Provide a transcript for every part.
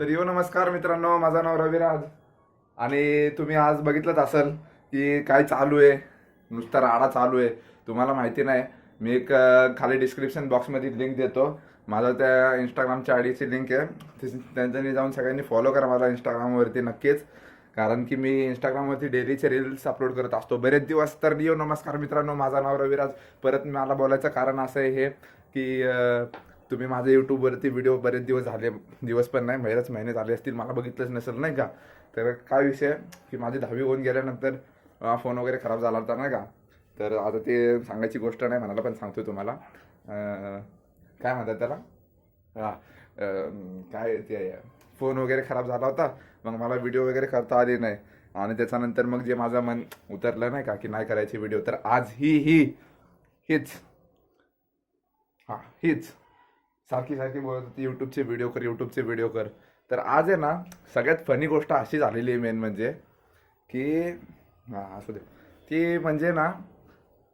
तर यो नमस्कार मित्रांनो माझं नाव रविराज. आणि तुम्ही आज बघितलंच असेल की काय चालू आहे. नुसता राडा चालू आहे. तुम्हाला माहिती नाही मी एक खाली डिस्क्रिप्शन बॉक्समध्ये लिंक देतो. माझं त्या इंस्टाग्रामच्या आयडीची लिंक आहे. त्यांच्यानी जाऊन सगळ्यांनी फॉलो करा मला इंस्टाग्रामवरती नक्कीच. कारण की मी इंस्टाग्रामवरती डेलीचे रील्स अपलोड करत असतो. बरेच दिवस तर यो नमस्कार मित्रांनो माझं नाव रविराज. परत मला बोलायचं कारण असं आहे हे की तुम्ही माझे यूट्यूबवरती व्हिडिओ बरेच दिवस झाले दिवस पण नाही बरेच महिने झाले असतील मला बघितलंच नसेल नाही का? तर काय विषय? की माझी दहावी होऊन गेल्यानंतर फोन वगैरे खराब झाला होता नाही का? तर आता ते सांगायची गोष्ट नाही म्हणाला पण सांगतो तुम्हाला. काय म्हणतात त्याला? हां काय ते फोन वगैरे खराब झाला होता मग मला व्हिडिओ वगैरे करता आले नाही. आणि त्याच्यानंतर मग जे माझं मन उतरलं नाही का की नाही करायची व्हिडिओ तर आज ही ही हीच. हा हीच. सारखी सारखी बोलत होती यूट्यूबचे व्हिडिओ कर यूट्यूबचे व्हिडिओ कर. तर आज आहे ना सगळ्यात फनी गोष्ट अशी झालेली आहे मेन म्हणजे की हां असू दे. ती म्हणजे ना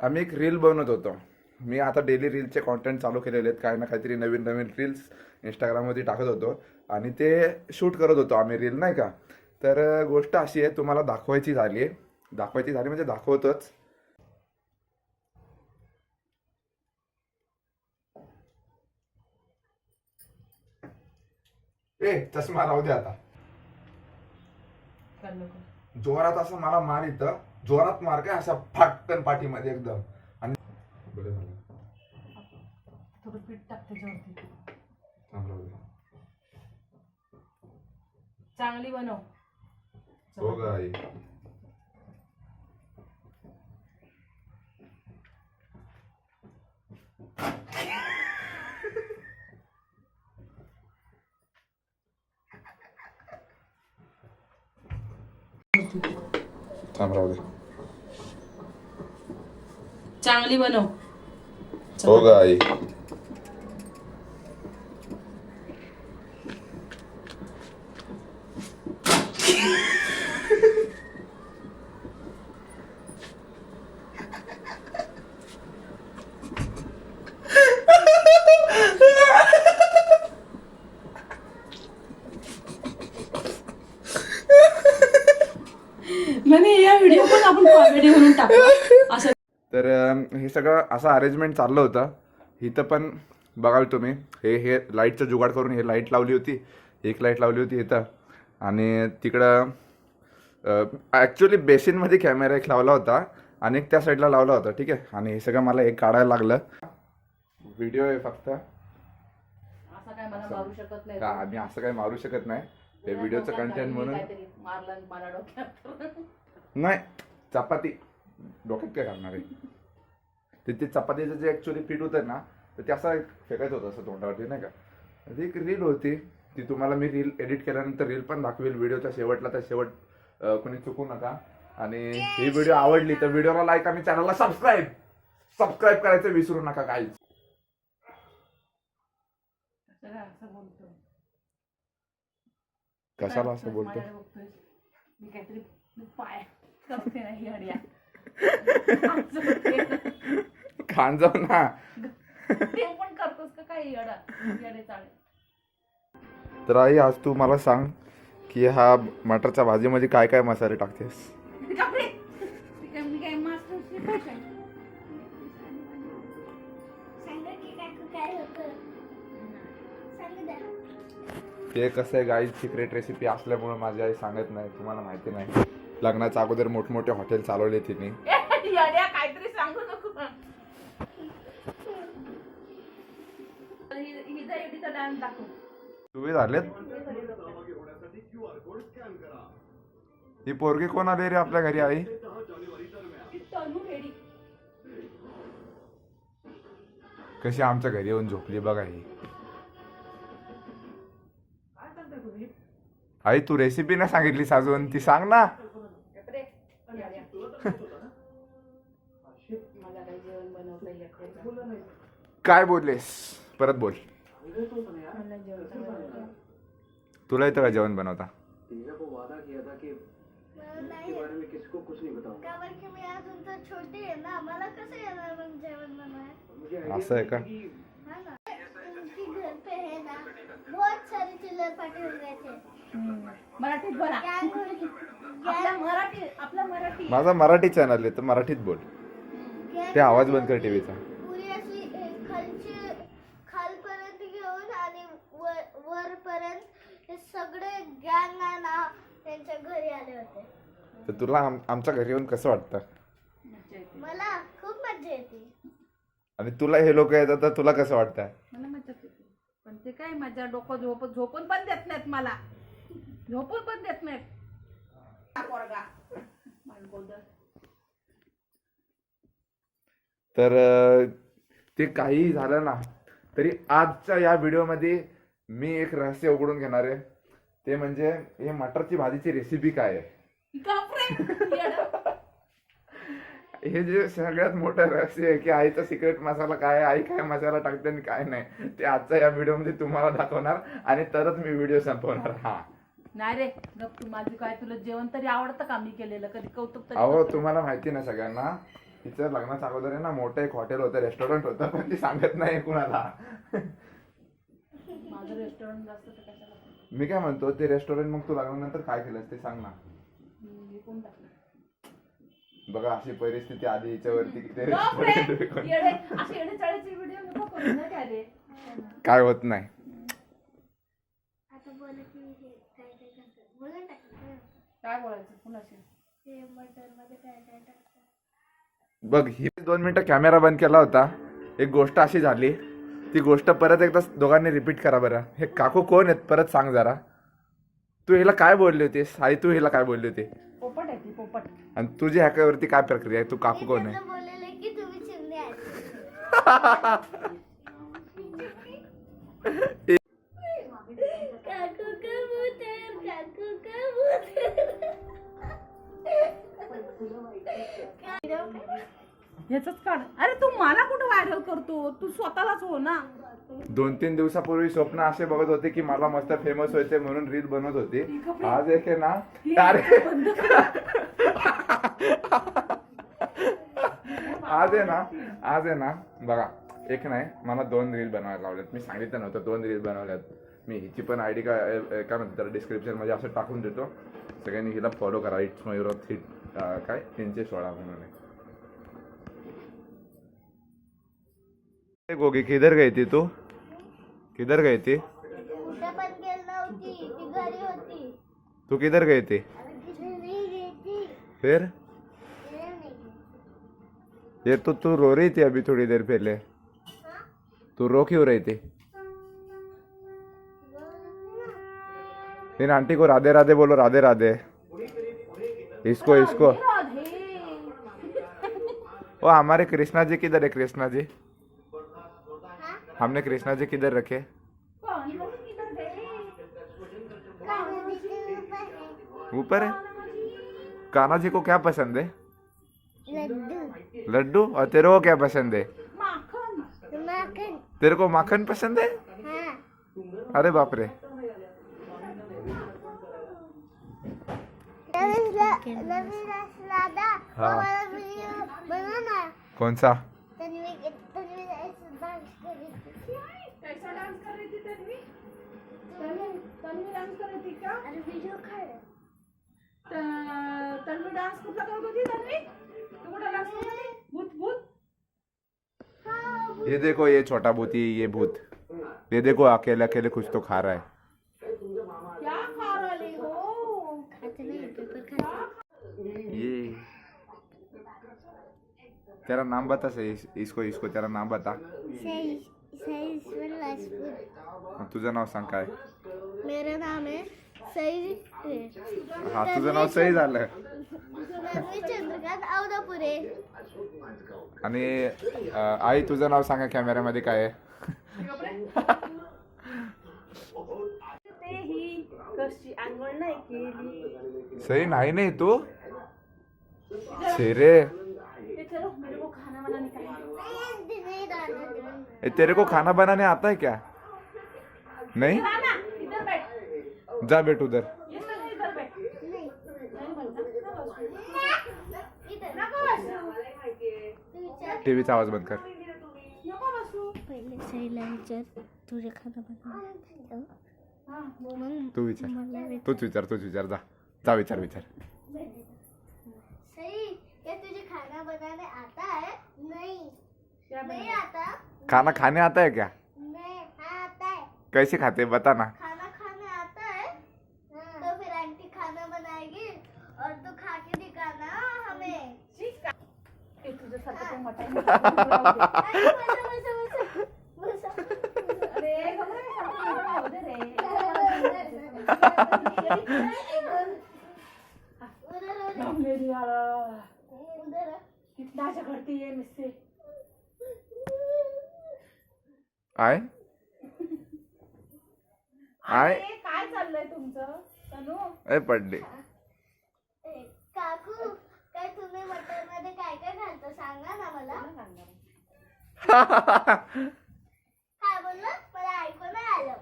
आम्ही एक रील बनवत होतो. मी आता डेली रीलचे कॉन्टेंट चालू केलेले आहेत काही ना काहीतरी नवीन नवीन रील्स इंस्टाग्रामवरती टाकत होतो आणि ते शूट करत होतो आम्ही रील नाही का? तर गोष्ट अशी आहे तुम्हाला दाखवायची झाली आहे. दाखवायची झाली म्हणजे दाखवतोच. ए चष्मा राहू दे आता. जोरात असं मला मार इथं. जोरात मार काय? असा फाटकन पाठीमध्ये एकदम. आणि बरं झालं. थोडं पीठ टाक त्याच्यावरती. थांब राहू दे. चांगली बनव. हो थांब राहू दे. चांगली बनव. हो ग आई म्हणे या व्हिडिओ पण आपण कॉमेडी म्हणून टाकू असं तर अं, हे सगळं असं अरेंजमेंट चाललं होतं. इथं पण बघाल तुम्ही हे हे लाईटचं जुगाड करून हे लाइट लावली होती. एक लाइट लावली होती इथं. आणि तिकडं ॲक्च्युली बेसिनमध्ये कॅमेरा एक लावला होता आणि एक त्या साईडला लावला होता ठीक आहे? आणि हे सगळं मला एक काढायला लागलं. व्हिडिओ आहे फक्त. आम्ही असं काही मारू शकत नाही. हे व्हिडिओचं कंटेंट म्हणून. नाही चपाती. डोक्यात काय करणार आहे? ते ते चपातीचं जे ॲक्च्युली पीठ होतं ना तर ते असं फेकायचं होतं असं तोंडावरती नाही का? ती एक रील होती. ती तुम्हाला मी रील एडिट केल्यानंतर रील पण दाखवेल. व्हिडिओच्या शेवटला तर शेवट कोणी चुकू नका. आणि ही व्हिडिओ आवडली तर व्हिडिओला लाईक आणि चॅनलला सबस्क्राईब सबस्क्राईब करायचं विसरू नका काहीच कशाला असं बोलतो. मी काहीतरी पाय नाही खान जाऊ ना ते पण करतोस का येडे? चाळे. तर आई आज तू मला सांग की हा मटरच्या भाजीमध्ये काय काय मसाले टाकतेस? कपडे मी काय मी काय मास्टर शेफ आहे सांगा की काकू काय होतं? सांगू द्या ते कसं आहे गाई सिक्रेट रेसिपी असल्यामुळे माझी आई सांगत नाही तुम्हाला माहिती नाही. लग्नाच्या अगोदर मोठमोठे हॉटेल चालवले तिने. येड्या काहीतरी सांगू नको हिचा एवढीचा डान्स दाखव. तुम्ही झालेत? ही पोरगी कोण आली रे आपल्या घरी आई? तनू कशी आमच्या घरी येऊन झोपली बघा ही. आई तू रेसिपी नाही सांगितलीस अजून ती सांग ना. काय बोललेस? परत बोल. तुला येतं का जेवण बनवता? टीना को वादा किया था कि मला नाही। इसके बारे में किसको कुछ नहीं बताऊंगा का बरं की मी अजून तर छोटी आहे ना मला कसं येणार मग जेवण बनवाय मुझे असं आहे का? हा माझा मराठी चॅनल आहे तर मराठीत बोल. ते आवाज बंद कर टीव्हीचा हे सगळे गँग ना त्यांच्या घरी आले होते. तर तुला आम- आमच्या घरी येऊन कसं वाटतं? मला खूप मजा येते. आणि तुला हे लोक येतात तर तुला कसं वाटतं मला येते. पण ते काय माझ्या डोकं झोप झोपून पण देत नाहीत मला. झोपून पण देत नाहीत. हा पोरगा. मालगोदर. तर अं, ते काही झालं ना तरी आजच्या या व्हिडिओमध्ये मी एक रहस्य उघडून घेणार आहे. ते म्हणजे हे मटरची भाजीची रेसिपी काय आहे. हे जे सगळ्यात मोठं रहस्य आहे की आईचा सिक्रेट मसाला काय आई काय मसाला टाकते आणि काय नाही ते आजच्या या व्हिडिओमध्ये तुम्हाला दाखवणार आणि तरच मी व्हिडिओ संपवणार. हा. नाही रे गप तू माझी काय तुला जेवण तरी आवडतं का मी केलेलं? कधी कौतुक अहो. तुम्हाला माहिती ना सगळ्यांना तिचं लग्नाच्या अगोदर आहे ना मोठं एक हॉटेल होतं रेस्टॉरंट होतं पण ती सांगत नाही कुणाला. माझं रेस्टॉरंट जास्त तर कशाला मी काय म्हणतो ते रेस्टॉरंट मग तू लग्नानंतर काय केलंस ते सांग ना. मी विकून टाकलं. बघा अशी परिस्थिती आली हिच्यावरती की ते बापरे, restaurant विकून- येडे असे येडे चाळीचे व्हिडिओ नको करू ना काय रे. काय होत नाही. आता बोला की हे काय काय करतात. बोला टाकलं काय बोलायचं? कुणाशी? ते मटरमध्ये काय काय टाकतात. बघ ही दोन मिनिटं कॅमेरा बंद केला होता. एक गोष्ट अशी झाली ती गोष्ट परत एकदा दोघांनी रिपीट करा बरं. हे काकू कोण आहेत? परत सांग जरा. तू हिला काय बोलली होतीस? आई तू हिला काय बोलली होती? पोपट आहे ती पोपट. आणि तुझी ह्याच्यावरती काय प्रक्रिया आहे? तू काकू कोण आहे? त्यांना बोललेलं की तुम्ही चिमणे आहेत. काकू कबूतर काकू कबूतर. काढ. अरे तू मला कुठं व्हायरल करतो? तू स्वतःलाच हो ना. दोन तीन दिवसापूर्वी स्वप्न असे बघत होते की मला मस्त फेमस व्हायचे म्हणून रील बनवत होते. आज एक आहे ना अरे आज आहे ना आज आहे ना बघा एक नाही मला दोन रील बनवायला लावल्यात मी सांगितलं नव्हतं दोन रील बनवल्यात. मी हिची पण आयडी काय अ, काय म्हणतात डिस्क्रिप्शनमध्ये असं टाकून देतो. सगळ्यांनी हिला फॉलो करा. इट्स मयुरथ हिट काय? तीनशे सोळा म्हणून आहे. गोगी किधर गई थी तू? किधर गई थी? ती तू किधर गई थी? फिर. ये तो तू रो रही थी अभी थोड़ी देर पहले। तू रो क्यों रही थी? इन आंटी को राधे राधे बोलो राधे राधे। इसको इसको। ओ हमारे कृष्णा जी किधर है कृष्णा जी? हमने कृष्णा जी किधर रखे? ऊपर है। कान्हा जी को क्या पसंद है? लड्डू। लड्डू और तेरे को क्या पसंद है? माखन तेरे को माखन पसंद है? हाँ अरे बाप रे। हाँ. कौन सा? कैसा डान्स कर रही थी तन्वी? तन्वी तन्वी डान्स कर रही थी का अरे वीडियो तन्वी डान्स कुठला करत होती तन्वी? तू कुठला डान्स करत होती भूत भूत? हाँ ये देखो ये छोटा भूत ये ये भूत। ये देखो अकेले अकेले कुछ तो खा रहा है। क्या खा रही हो? खाते नहीं पेपर खाते ये तेरा नाम बता सही इसको इसको तेरा नाम बता। सही। तुझं नाव सांग काय? मेरा नाम है सही हा। तुझं नाव सही झालं. तन्वी चंद्रकांत आवदापुरे आणि अं, आई तुझं नाव सांगा कॅमेऱ्यामध्ये काय आहे? ते कशी आंघोळ नाही केली. सही नाही नाही तू? शेरे ते चलो मेरे को खाना बनाने का है. नहीं दादा ए, तेरे को खाना बनाने आता है क्या? नहीं? जा बेट उधर. ये चल इधर बैठ। नहीं। नहीं बनता नको बसू. इधर नको बसू. तू विचार टीव्हीचा आवाज बंद कर हा तू विचार. तूच विचार तूच विचार जा. जा विचार विचार. सही क्या तुझे खाना बनाने आता है? नहीं। क्या नहीं बनवा? आता। खाना आता है क्या? कैसे खाते बता ना खाना खाने आता है तो फिर आंटी खाना बनाएगी और तू खा के दिखाना हमें ठीक आहे. ए, तुझ्यासारखं ते मटाई नको राहू दे. अरे बसा बसा बसा बसा अरे गं, सारखं नको राहू दे रे. उधर उधर राम मेरी यारा. उधर कितना झगड़ती है मुझसे आय आय. अरे, काय चाललंय तुमचं? तनू? ए पडले. काकू काय तुम्ही मटनमध्ये काय काय घालता? सांगा ना मला. काय बोललं मला ऐकू नाही आलं.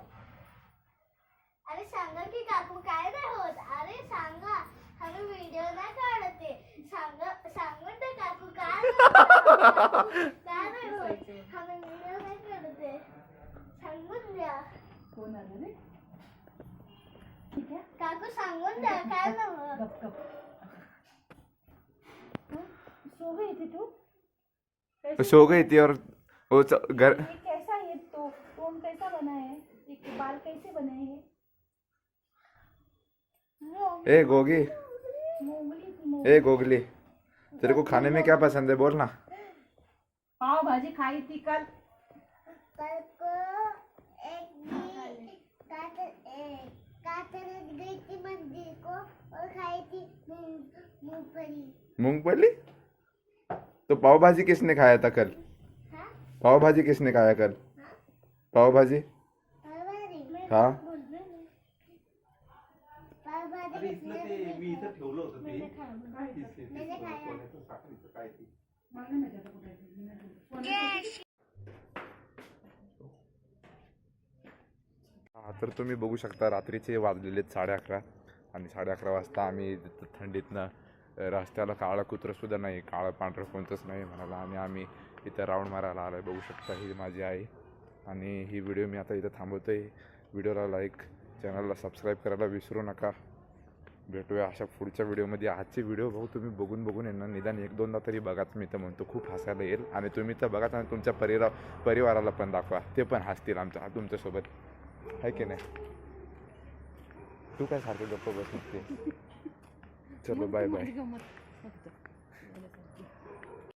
अरे सांगा की काकू काय नाही होत. अरे सांगा. आम्ही व्हिडिओ नाही काढत आहे. सांगा सांगून दे काकू काय नाही होत. काय नाही होत. आम्ही व्हिडिओ नाही काढत आहे. सांगून द्या. कोण आलं काकू सांगून द्या काय नाही गप गप? सो गई थी तू कैसे सो गई थी और वो च- घर ये कैसा है तो तुम कैसा बना है ये बाल कैसे बने हैं ए गोगी मोगली ए गोगली तेरे को खाने में क्या पसंद है बोल ना पाव भाजी खाई थी कल कल को एक भी कातर ए, कातरत गई थी मंदिर को और खाई थी मूंगफली मूंगफली तो पाव भाजी किसने खाया? था कल हाँ पाव भाजी किसने खाया। कल पाव भाजी पाव भाजी हाँ। बोल रही तर तुम्ही बघू शकता रात्रीचे वाजलेले साडे अकरा आणि साडे अकरा वाजता आम्ही थंडीतनं रस्त्याला काळं कुत्रंसुद्धा नाही काळं पांढरं कोणतंच नाही म्हणाला. आणि आम्ही इथं राऊंड मारायला आलो बघू शकता ही माझी आई. आणि ही व्हिडिओ मी आता इथं थांबवतो आहे व्हिडिओला लाईक चॅनलला सबस्क्राईब करायला विसरू नका. भेटूया अशा पुढच्या व्हिडिओमध्ये. आजचे व्हिडिओ भाऊ तुम्ही बघून बघून येणार निदान एक दोनदा तरी बघाच मी तर म्हणतो खूप हसायला येईल. आणि तुम्ही तर बघाच आणि तुमच्या परिरा परिवाराला पण दाखवा. ते पण हसतील आमच्या तुमच्यासोबत. आहे की नाही? तू काय सारखं गप्प बस नसते चलो बाय बाय